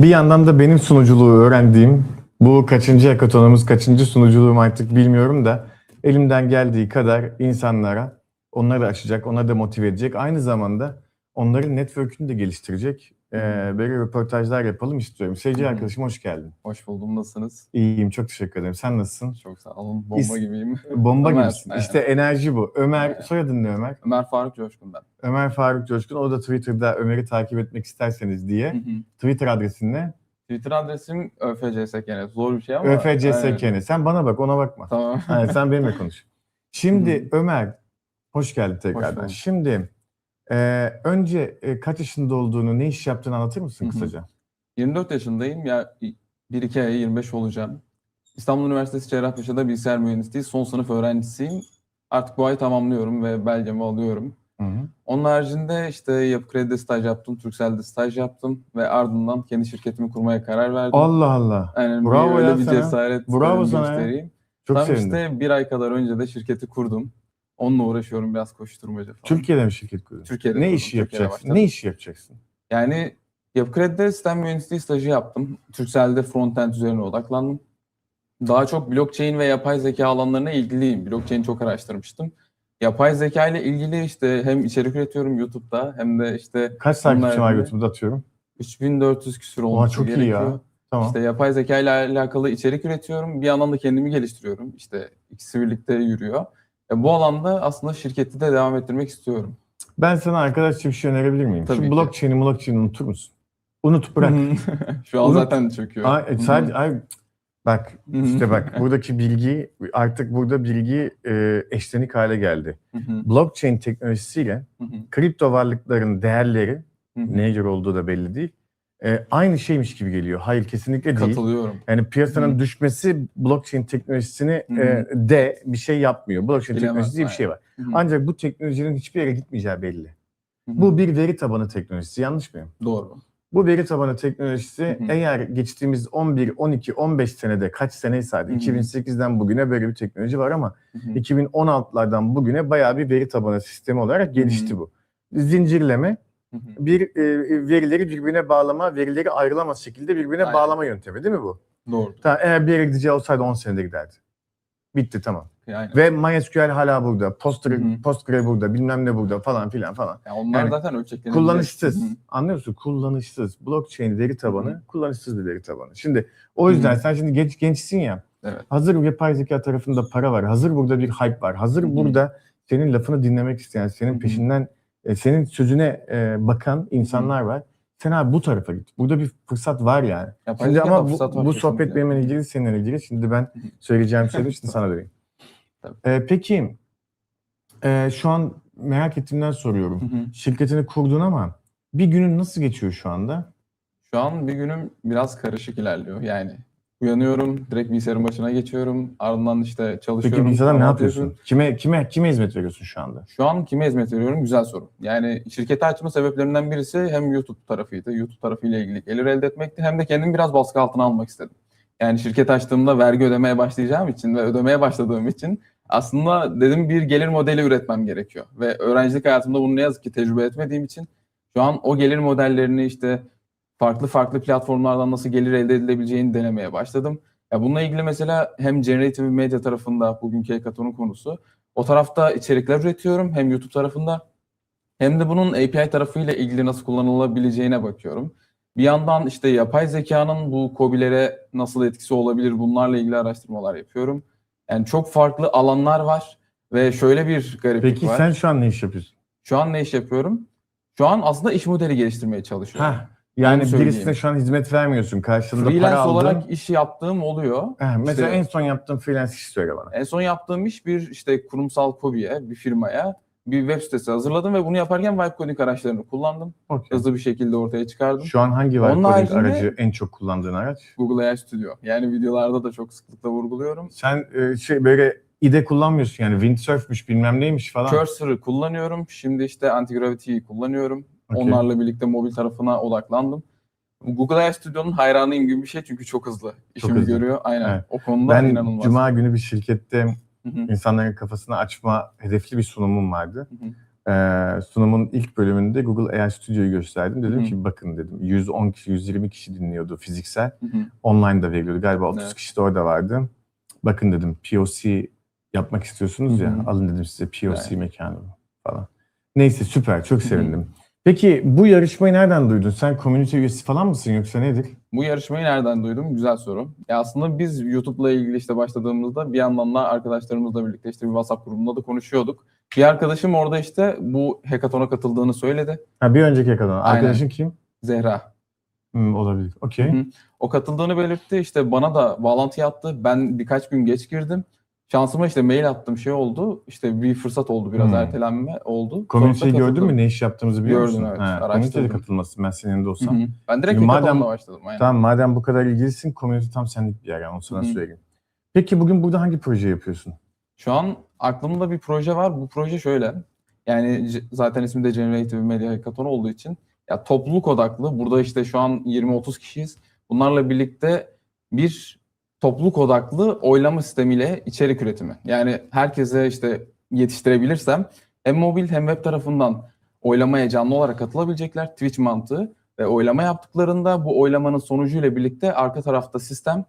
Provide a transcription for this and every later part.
Bir yandan da benim sunuculuğu öğrendiğim bu kaçıncı hekatonumuz, kaçıncı sunuculuğum artık bilmiyorum da elimden geldiği kadar insanlara onları açacak, onları da motive edecek. Aynı zamanda onların network'ünü de geliştirecek. Ee, böyle röportajlar yapalım istiyorum. Hı. arkadaşım hoş geldin. Hoş buldum. Nasılsınız? İyiyim, çok teşekkür ederim. Sen nasılsın? Çok sağ olun. Bomba İs- gibiyim. Bomba Ömer, gibisin. evet. İşte enerji bu. Ömer, Evet. soyadın ne Ömer? Ömer Faruk Coşkun ben. Ömer Faruk Coşkun. O da Twitter'da Ömer'i takip etmek isterseniz diye. Hı. Twitter adresin ne? Twitter adresim ÖFCSKN. Zor bir şey ama. Aynen. ÖFCSKN. Sen bana bak, ona bakma. Tamam. Hayır, sen benimle konuş. Şimdi Ömer, hoş geldin tekrardan. bulduk. Şimdi e, önce e, kaç yaşında olduğunu, ne iş yaptığını anlatır mısın Hı hı. kısaca? 24 yaşındayım. Ya 1-2 aya 25 olacağım. İstanbul Üniversitesi Cerrahpaşa'da bilgisayar mühendisliği son sınıf öğrencisiyim. Artık bu ay tamamlıyorum ve belgemi alıyorum. Hı hı. Onun haricinde işte Yapı Kredi'de staj yaptım, Turkcell'de staj yaptım ve ardından kendi şirketimi kurmaya karar verdim. Allah Allah. Aynen Bravo bir öyle ya bir sana. cesaret Bravo e, sana ya. göstereyim. Çok Tam sevindim. işte bir ay kadar önce de şirketi kurdum. Onunla uğraşıyorum biraz koşturmaca falan. Türkiye'de mi şirket kurdun? Türkiye'de Ne işi Türkiye'de yapacaksın? başladım. Ne işi yapacaksın? Yani Yapı Kredi'de sistem mühendisliği stajı yaptım. Turkcell'de frontend üzerine odaklandım. Daha çok blockchain ve yapay zeka alanlarına ilgiliyim. Blockchain çok araştırmıştım. Yapay zeka ile ilgili işte hem içerik üretiyorum YouTube'da hem de işte Kaç Bunlar takipçin var. YouTube'da atıyorum? 3400 küsur Oha olması çok iyi ya. Tamam. İşte yapay zeka ile alakalı içerik üretiyorum. Bir yandan da kendimi geliştiriyorum. İşte ikisi birlikte yürüyor. E, bu alanda aslında şirketi de devam ettirmek istiyorum. Ben sana arkadaşça bir şey önerebilir miyim? Tabii Şu ki. blockchain'i blockchain'i unutur musun? Unut bırak. Şu an Unut. zaten çöküyor. Ay, e, sadece, ay, bak hı. işte bak buradaki bilgi artık burada bilgi e, eşlenik hale geldi. Blockchain teknolojisiyle kripto varlıkların değerleri neye göre olduğu da belli değil. E, aynı şeymiş gibi geliyor. Hayır kesinlikle değil. Katılıyorum. Yani piyasanın Hı. düşmesi blockchain teknolojisini Hı e, de bir şey yapmıyor. Blockchain Bilemez, teknolojisi diye bir şey var. Hı Ancak bu teknolojinin hiçbir yere gitmeyeceği belli. hı. Bu bir veri tabanı teknolojisi yanlış mıyım? doğru. Bu veri tabanı teknolojisi Hı hı. eğer geçtiğimiz 11, 12, 15 senede kaç seneyse hadi Hı hı. 2008'den bugüne böyle bir teknoloji var ama Hı hı, 2016'lardan bugüne bayağı bir veri tabanı sistemi olarak gelişti hı. bu. Zincirleme. Bir e, verileri birbirine bağlama, verileri ayrılamaz şekilde birbirine Aynen. bağlama yöntemi değil mi bu? Doğru. Tamam, eğer bir yere gideceği olsaydı 10 senede giderdi. Bitti tamam. Yani, Ve MySQL hala burada, Postgre. Postgre burada, bilmem ne burada falan filan falan. yani onlar yani zaten ölçeklenebilir. Kullanışsız. Hı Anlıyor musun? Kullanışsız. Blockchain veri tabanı Hı kullanışsız bir veri tabanı. Şimdi o yüzden Hı sen şimdi genç gençsin ya. Evet. Hazır yapay zeka tarafında para var. Hazır burada bir hype var. Hazır Hı burada senin lafını dinlemek isteyen, senin hı. peşinden e, senin sözüne e, bakan insanlar var. Sen abi bu tarafa git. Burada bir fırsat var yani. Yapay Şimdi ama bu, bu sohbet benimle ilgili, seninle ilgili. Şimdi ben söyleyeceğim şeyleri şimdi sana vereyim. E, peki e, şu an merak ettiğimden soruyorum. Hı hı. Şirketini kurdun ama bir günün nasıl geçiyor şu anda? Şu an bir günüm biraz karışık ilerliyor. Yani uyanıyorum, direkt bilgisayarın başına geçiyorum. Ardından işte çalışıyorum. Peki bilgisayarda ne yapıyorsun? Kime kime kime hizmet veriyorsun şu anda? Şu an kime hizmet veriyorum? Güzel soru. Yani şirketi açma sebeplerinden birisi hem YouTube tarafıydı. YouTube tarafıyla ilgili gelir elde etmekti. Hem de kendimi biraz baskı altına almak istedim. Yani şirket açtığımda vergi ödemeye başlayacağım için ve ödemeye başladığım için aslında dedim bir gelir modeli üretmem gerekiyor. Ve öğrencilik hayatımda bunu ne yazık ki tecrübe etmediğim için şu an o gelir modellerini işte farklı farklı platformlardan nasıl gelir elde edilebileceğini denemeye başladım. Ya bununla ilgili mesela hem generative medya tarafında bugünkü hackathon'un konusu o tarafta içerikler üretiyorum hem YouTube tarafında hem de bunun API tarafıyla ilgili nasıl kullanılabileceğine bakıyorum. Bir yandan işte yapay zekanın bu COBİ'lere nasıl etkisi olabilir bunlarla ilgili araştırmalar yapıyorum. Yani çok farklı alanlar var ve şöyle bir gariplik Peki var. sen şu an ne iş yapıyorsun? Şu an ne iş yapıyorum? Şu an aslında iş modeli geliştirmeye çalışıyorum. Heh, yani Onu söyleyeyim. birisine şu an hizmet vermiyorsun. Karşılığında para Freelance aldın. olarak iş yaptığım oluyor. Heh, mesela İşte- en son yaptığın freelance işi söyle bana. En son yaptığım iş bir işte kurumsal kobiye, bir firmaya bir web sitesi hazırladım ve bunu yaparken vibe coding araçlarını kullandım. Okey. Hızlı bir şekilde ortaya çıkardım. Şu an hangi Onun vibe coding haricinde- aracı en çok kullandığın araç? Google AI Studio. Yani videolarda da çok sıklıkla vurguluyorum. Sen e, şey böyle IDE kullanmıyorsun yani windsurf'müş bilmem neymiş falan. Cursor'ı kullanıyorum. Şimdi işte Anti-Gravity'yi kullanıyorum. Okey. Onlarla birlikte mobil tarafına odaklandım. Google AI Studio'nun hayranıyım gibi bir şey çünkü çok hızlı işimi hızlı. görüyor. Aynen. Evet. O konuda Ben inanılmaz. cuma günü bir şirkette insanların kafasını açma hedefli bir sunumum vardı. hı hı. Ee, sunumun ilk bölümünde Google AI Studio'yu gösterdim. Dedim ki bakın dedim 110 kişi, 120 kişi dinliyordu fiziksel. Online da veriliyordu. Galiba 30 Evet. kişi de orada vardı. Bakın dedim POC yapmak istiyorsunuz ya. Alın dedim size POC Evet. mekanı falan. Neyse süper. Çok sevindim. Peki bu yarışmayı nereden duydun? Sen komünite üyesi falan mısın yoksa nedir? Bu yarışmayı nereden duydum? Güzel soru. Ya aslında biz YouTube'la ilgili işte başladığımızda bir yandan da arkadaşlarımızla birlikte işte bir WhatsApp grubunda da konuşuyorduk. Bir arkadaşım orada işte bu hackathon'a katıldığını söyledi. Ha, bir önceki. Aynen. Arkadaşın kim? Zehra. Hmm, olabilir. Okey. Hı hı. O katıldığını belirtti. İşte bana da bağlantı attı. Ben birkaç gün geç girdim. Şansıma işte mail attım şey oldu. İşte bir fırsat oldu biraz Hmm. ertelenme oldu. Komüniteyi gördün mü? Ne iş yaptığımızı biliyor Gördüm, musun? evet. Ha, komüniteye de katılmasın ben senin Hı olsam. hı. Ben direkt Madem- başladım. Aynen. Tamam madem bu kadar ilgilisin komünite tam senlik bir yer yani onu sana Hı hı. söyleyeyim. Peki bugün burada hangi proje yapıyorsun? Şu an aklımda bir proje var. Bu proje şöyle. Yani zaten ismi de Generative Media Hackathon olduğu için ya topluluk odaklı. Burada işte şu an 20-30 kişiyiz. Bunlarla birlikte bir topluluk odaklı oylama sistemiyle içerik üretimi. Yani herkese işte yetiştirebilirsem hem mobil hem web tarafından oylamaya canlı olarak katılabilecekler. Twitch mantığı ve oylama yaptıklarında bu oylamanın sonucuyla birlikte arka tarafta sistem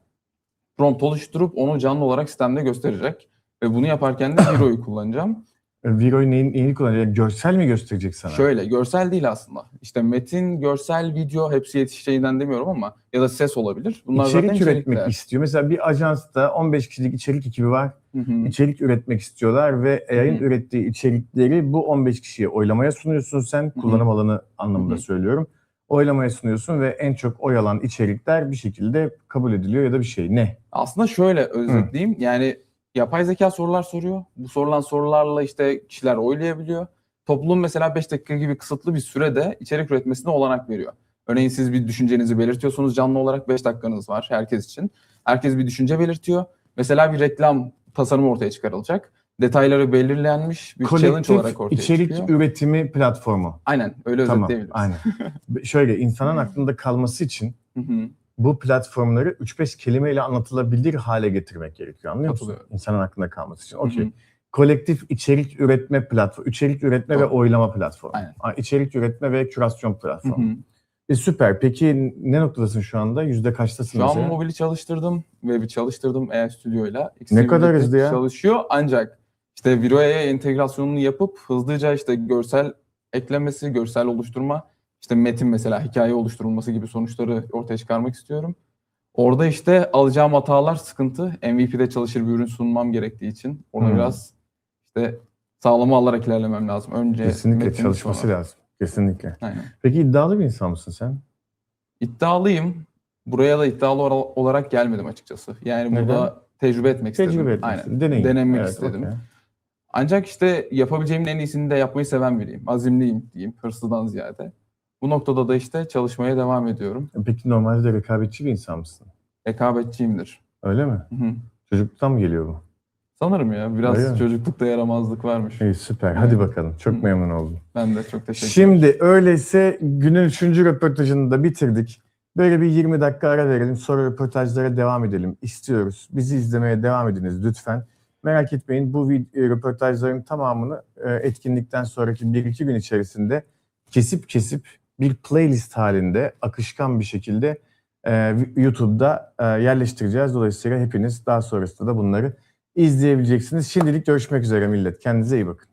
prompt oluşturup onu canlı olarak sistemde gösterecek. Ve bunu yaparken de Hero'yu kullanacağım. Viro'yu neyin, neyini kullanacak? Görsel mi gösterecek sana? Şöyle görsel değil aslında. İşte metin, görsel, video hepsi yetişeceğinden demiyorum ama ya da ses olabilir. Bunlar içerik zaten üretmek içerikler. istiyor. Mesela bir ajansta 15 kişilik içerik ekibi var. Hı hı. İçerik üretmek istiyorlar ve Hı. ürettiği içerikleri bu 15 kişiye oylamaya sunuyorsun sen. Kullanım alanı anlamında Hı hı. söylüyorum. Oylamaya sunuyorsun ve en çok oy alan içerikler bir şekilde kabul ediliyor ya da bir şey. Ne? Aslında şöyle özetleyeyim. Yani yapay zeka sorular soruyor. Bu sorulan sorularla işte kişiler oylayabiliyor. Toplum mesela 5 dakika gibi kısıtlı bir sürede içerik üretmesine olanak veriyor. Örneğin siz bir düşüncenizi belirtiyorsunuz canlı olarak 5 dakikanız var herkes için. Herkes bir düşünce belirtiyor. Mesela bir reklam tasarımı ortaya çıkarılacak. Detayları belirlenmiş bir challenge Kolektif olarak ortaya içerik çıkıyor. üretimi platformu. Aynen öyle Tamam, özetleyebiliriz. aynen. Şöyle insanın aklında kalması için Hı hı. Bu platformları 3-5 kelimeyle anlatılabilir hale getirmek gerekiyor anlıyor musun? İnsanın aklında kalması için. Okey. Kolektif içerik üretme platformu, içerik üretme ve Doğru. oylama platformu. Aynen. İçerik üretme ve kürasyon platformu. hı. E, süper. Peki ne noktadasın şu anda? Yüzde kaçtasın Şu an mesela? mobili çalıştırdım, web'i çalıştırdım AI Studio'yla. İkisi Ne kadar hızlı ya? Çalışıyor ancak işte Viro'ya entegrasyonunu yapıp hızlıca işte görsel eklemesi, görsel oluşturma, işte metin mesela hikaye oluşturulması gibi sonuçları ortaya çıkarmak istiyorum. Orada işte alacağım hatalar sıkıntı. MVP'de çalışır bir ürün sunmam gerektiği için orada Hmm. biraz işte sağlama alarak ilerlemem lazım. Önce Kesinlikle çalışması sonra- lazım. Kesinlikle. Aynen. Peki iddialı bir insan mısın sen? İddialıyım. Buraya da iddialı olarak gelmedim açıkçası. Yani Neden? burada tecrübe etmek istedim. Tecrübe etmek Aynen. Deneyim. Denemek Evet, istedim. okey. Ancak işte yapabileceğimin en iyisini de yapmayı seven biriyim. Azimliyim diyeyim, hırslıdan ziyade. Bu noktada da işte çalışmaya devam ediyorum. Peki normalde de rekabetçi bir insan mısın? Rekabetçiyimdir. Öyle mi? Hı hı. Çocukluktan mı geliyor bu? Sanırım ya biraz Öyle mi? çocuklukta yaramazlık varmış. İyi süper. Hadi Evet. bakalım. Çok Hı. memnun oldum. Ben de çok teşekkür ederim. Şimdi öyleyse günün üçüncü röportajını da bitirdik. Böyle bir 20 dakika ara verelim. Sonra röportajlara devam edelim. İstiyoruz. Bizi izlemeye devam ediniz lütfen. Merak etmeyin bu e, röportajların tamamını e, etkinlikten sonraki 1-2 gün içerisinde kesip kesip bir playlist halinde akışkan bir şekilde e, YouTube'da e, yerleştireceğiz. Dolayısıyla hepiniz daha sonrasında da bunları izleyebileceksiniz. Şimdilik görüşmek üzere millet. Kendinize iyi bakın.